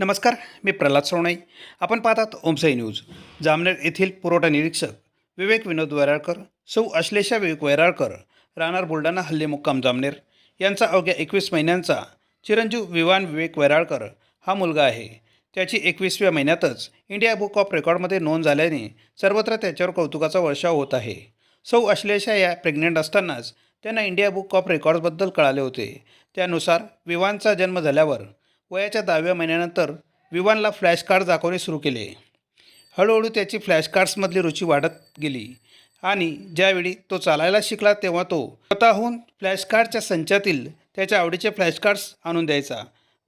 नमस्कार मी प्रल्हाद सोनाई. आपण पाहतात ओमसाई न्यूज. जामनेर येथील पुरवठा निरीक्षक विवेक विनोद वैराळकर सौ अश्लेषा विवेक वैराळकर राहणार बुलढाणा हल्ले मुक्काम जामनेर. यांचा अवघ्या एकवीस महिन्यांचा चिरंजीव विवान विवेक वैराळकर हा मुलगा आहे. त्याची एकवीसव्या महिन्यातच इंडिया बुक ऑफ रेकॉर्डमध्ये नोंद झाल्याने सर्वत्र त्याच्यावर कौतुकाचा वर्षाव होत आहे. सौ अश्लेषा या प्रेग्नेंट असतानाच त्यांना इंडिया बुक ऑफ रेकॉर्ड्सबद्दल कळाले होते. त्यानुसार विवानचा जन्म झाल्यावर वयाच्या दहाव्या महिन्यानंतर विवानला फ्लॅश कार्ड दाखवणे सुरू केले. हळूहळू त्याची फ्लॅश कार्ड्समधली रुची वाढत गेली आणि ज्यावेळी तो चालायला शिकला तेव्हा तो स्वतःहून फ्लॅश कार्डच्या संचातील त्याच्या आवडीचे फ्लॅश कार्ड्स आणून द्यायचा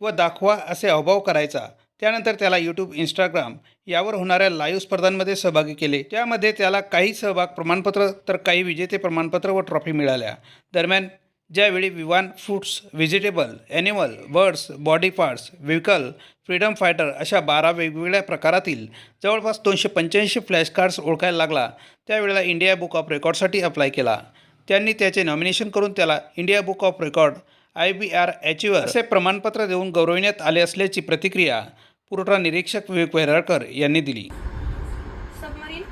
व दाखवा असे अभाव करायचा. त्यानंतर त्याला यूट्यूब इंस्टाग्राम यावर होणाऱ्या लाईव्ह स्पर्धांमध्ये सहभागी केले. त्यामध्ये त्याला काही सहभाग प्रमाणपत्र तर काही विजेते प्रमाणपत्र व ट्रॉफी मिळाल्या. दरम्यान ज्यावेळी Vivaan fruits vegetable animal birds body parts vehicle freedom fighter अशा बारा वेगवेगळ्या प्रकारातील जवळपास दोनशे पंच्याऐंशी फ्लॅश कार्ड्स ओळखायला लागला. त्यावेळेला इंडिया बुक ऑफ रेकॉर्डसाठी अप्लाय केला. त्यांनी त्याचे नॉमिनेशन करून त्याला India Book of Record I B R achiever असे प्रमाणपत्र देऊन गौरविण्यात आले असल्याची प्रतिक्रिया पुरवठा निरीक्षक विवेक वैराळकर यांनी दिली. Submarine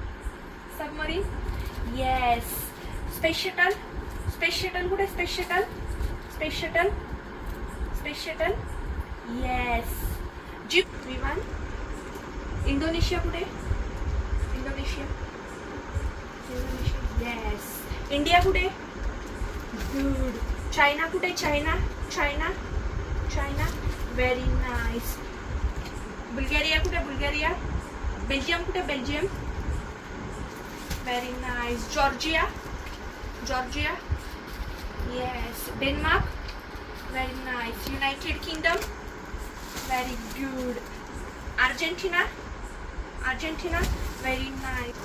submarine yes space shuttle space shuttle कुठे? Space shuttle space shuttle space shuttle yes jeep विमान इंडोनेशिया कुठे? इंडोनेशिया इंडोनेशिया येस इंडिया कुठे? गुड चायना कुठे? China China China very nice Bulgaria कुठे? बुल्गेरिया बेल्जियम कुठे? Belgium very nice Georgia Georgia yes Denmark very nice United Kingdom very good Argentina Argentina very nice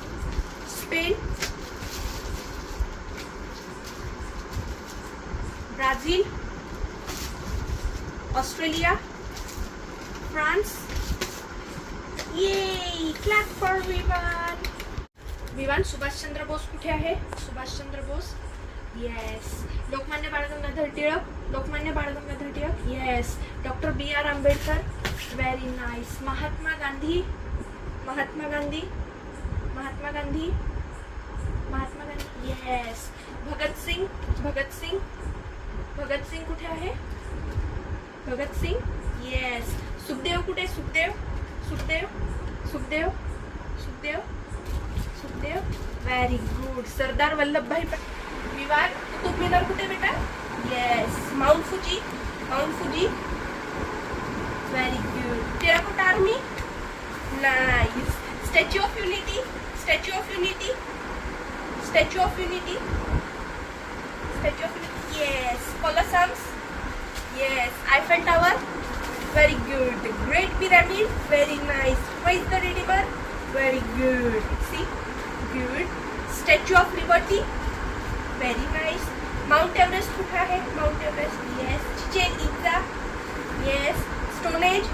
Spain Brazil Australia France yeah clap for विमान विमान सुभाषचंद्र बोस कुठे आहे? Subhashchandra Bose yes Lokmanya बाळ Gangadhar Tilak. Lokmanya Bal Gangadhar Tilak. Yes doctor B R Ambedkar. Very nice Mahatma Gandhi. Mahatma Gandhi. Mahatma Gandhi. Mahatma Gandhi. Yes Bhagat Singh Bhagat Singh Bhagat Singh कुठे आहे? Bhagat Singh yes Sukhdev कुठे? Sukhdev. Sukhdev. Sukhdev. Sukhdev. Sukhdev. Very good Sardar Vallabhbhai Patel. Vivaan Qutub Minar कुठे बेटा yes Mount Fuji Mount Fuji very good Terracotta Army nice Statue of Unity Statue of Unity Statue of Unity Statue of Unity yes Colosseum yes Eiffel Tower Very good. Great pyramid. Very nice. Where is the redeemer? Very good. See? Good. Statue of Liberty. very nice. Mount Everest, Mount Everest, yes. Chichen Itza, yes. Stone Age,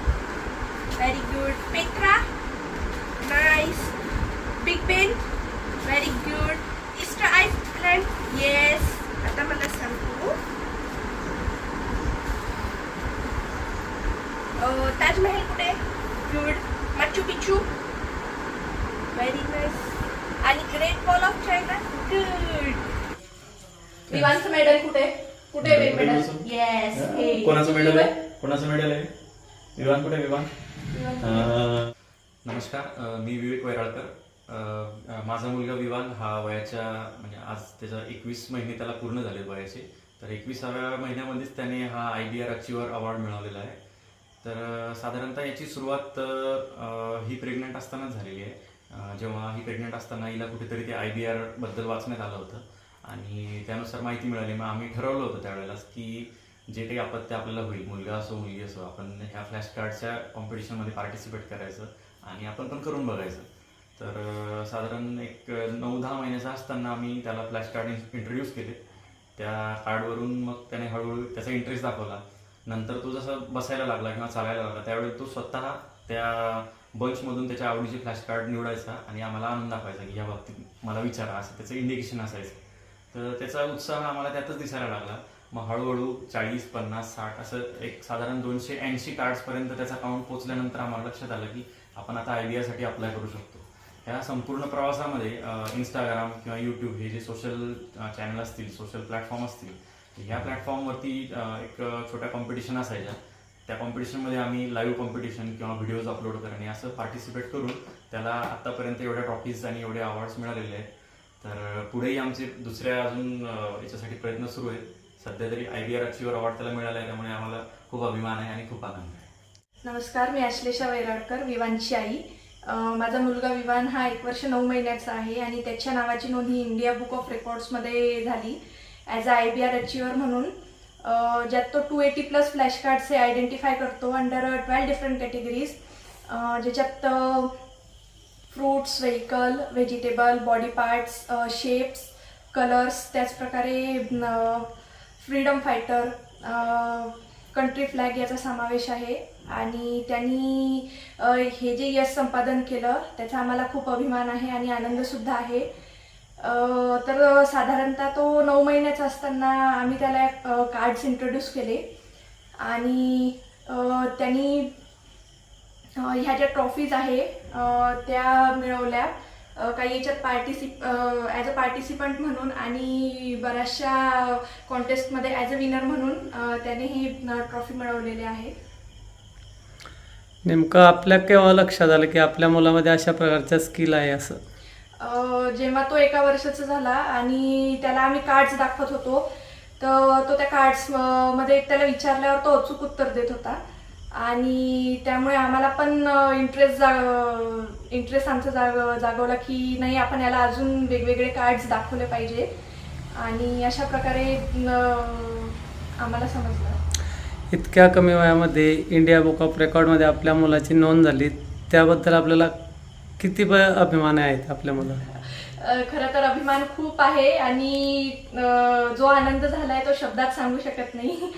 विवांचं medal कुठे? कुठे medal yes हे कोणाचं medal आहे? कोणाचं medal आहे? विवान कुठे विवान? अं, नमस्कार मी विवेक वैराळकर. अ, माझा मुलगा विवान हा वयाच्या म्हणजे आज त्याचा एकवीस महिने त्याला पूर्ण झाले वयाचे. तर एकविसाव्या महिन्यामध्येच त्याने हा I B R achiever award मिळवलेला आहे. तर अ, साधारणतः याची सुरुवात अ, ही प्रेग्नंट असतानाच झालेली आहे. अ, जेव्हा ही प्रेग्नंट असताना हिला कुठेतरी ते आय बी आरबद्दल वाचण्यात आलं होतं. आणि त्यानुसार माहिती मिळाली. मग आम्ही ठरवलं होतं त्यावेळेलाच की जे काही आपत्ती आपल्याला होईल मुलगा असो मुलगी असो आपण ह्या फ्लॅश कार्डच्या कॉम्पिटिशनमध्ये पार्टिसिपेट करायचं आणि आपण पण करून बघायचं. तर साधारण एक नऊ दहा महिन्याचा असताना आम्ही त्याला फ्लॅश कार्ड इंट्रोड्यूस केले. त्या कार्डवरून मग त्याने हळूहळू त्याचा इंटरेस्ट दाखवला. नंतर तो जसा बसायला लागला किंवा चालायला लागला त्यावेळी तो स्वतः त्या बंचमधून त्याच्या आवडीचे फ्लॅश कार्ड निवडायचा आणि आम्हाला आणून दाखवायचा की या बाबतीत मला विचारा असं त्याचं इंडिकेशन असायचं. तर त्याचा उत्साह आम्हाला त्यातच दिसायला लागला. मग हळूहळू चाळीस पन्नास साठ असं एक साधारण दोनशे ऐंशी कार्ड्सपर्यंत त्याचा काउंट पोचल्यानंतर आम्हाला लक्षात आलं की आपण आता आयडियासाठी अप्लाय करू शकतो. ह्या संपूर्ण प्रवासामध्ये इंस्टाग्राम किंवा यूट्यूब हे जे सोशल चॅनल असतील सोशल प्लॅटफॉर्म असतील ह्या प्लॅटफॉर्मवरती एक छोट्या कॉम्पिटिशन असायच्या. त्या कॉम्पिटिशनमध्ये आम्ही लाईव्ह कॉम्पिटिशन किंवा व्हिडिओज अपलोड करणे असं पार्टिसिपेट करून त्याला आत्तापर्यंत एवढ्या ट्रॉफीज आणि एवढे अवॉर्ड्स मिळालेले आहेत. तर पुढेही आमचे दुसऱ्या अजून याच्यासाठी प्रयत्न सुरू आहेत. सध्या तरी I B R achiever award त्याला मिळाला आहे त्यामुळे आम्हाला खूप अभिमान आहे आणि खूप आनंद आहे. नमस्कार मी आश्लेषा वैराडकर विवानची आई. माझा मुलगा विवान हा एक वर्ष नऊ महिन्याचा आहे आणि त्याच्या नावाची नोंद ही इंडिया बुक ऑफ रेकॉर्ड्समध्ये झाली. As a I B R achiever म्हणून ज्यात तो two eighty plus flash cards हे आयडेंटिफाय करतो अंडर ट्वेल्व डिफरंट कॅटेगरीज ज्याच्यात fruits vehicle vegetable body parts shapes colours त्याचप्रकारे फ्रीडम फायटर कंट्री फ्लॅग याचा समावेश आहे. आणि त्यांनी हे जे यश संपादन केलं त्याचा आम्हाला खूप अभिमान आहे आणि आनंदसुद्धा आहे. तर साधारणतः तो नऊ महिन्याचा असताना आम्ही त्याला कार्ड्स इंट्रोड्यूस केले. आणि त्यांनी ह्या ज्या ट्रॉफीज आहे त्या मिळवल्या. काही याच्यात पार्टिसिप ॲज अ पार्टिसिपंट म्हणून आणि बऱ्याचशा कॉन्टेस्टमध्ये ॲज अ विनर म्हणून त्याने ही ट्रॉफी मिळवलेली आहे नेमकं आपल्या केव्हा लक्षात आलं की आपल्या मुलामध्ये अशा प्रकारच्या स्किल आहे असं? जेव्हा तो एका वर्षाचा झाला आणि त्याला आम्ही कार्ड्स दाखवत होतो तर तो त्या कार्ड्समध्ये त्याला विचारल्यावर तो अचूक उत्तर देत होता. आणि त्यामुळे आम्हाला पण इंटरेस्ट जाग इंटरेस्ट आमचा जाग जागवला की नाही आपण याला अजून वेगवेगळे कार्ड्स दाखवले पाहिजे. आणि अशा प्रकारे आम्हाला समजलं. इतक्या कमी वयामध्ये इंडिया बुक ऑफ रेकॉर्डमध्ये आपल्या मुलाची नोंद झाली त्याबद्दल आपल्याला किती ब अभिमान आहेत आपल्या मुलाला खरं तर अभिमान खूप आहे आणि जो आनंद झालाय तो शब्दात सांगू शकत नाही.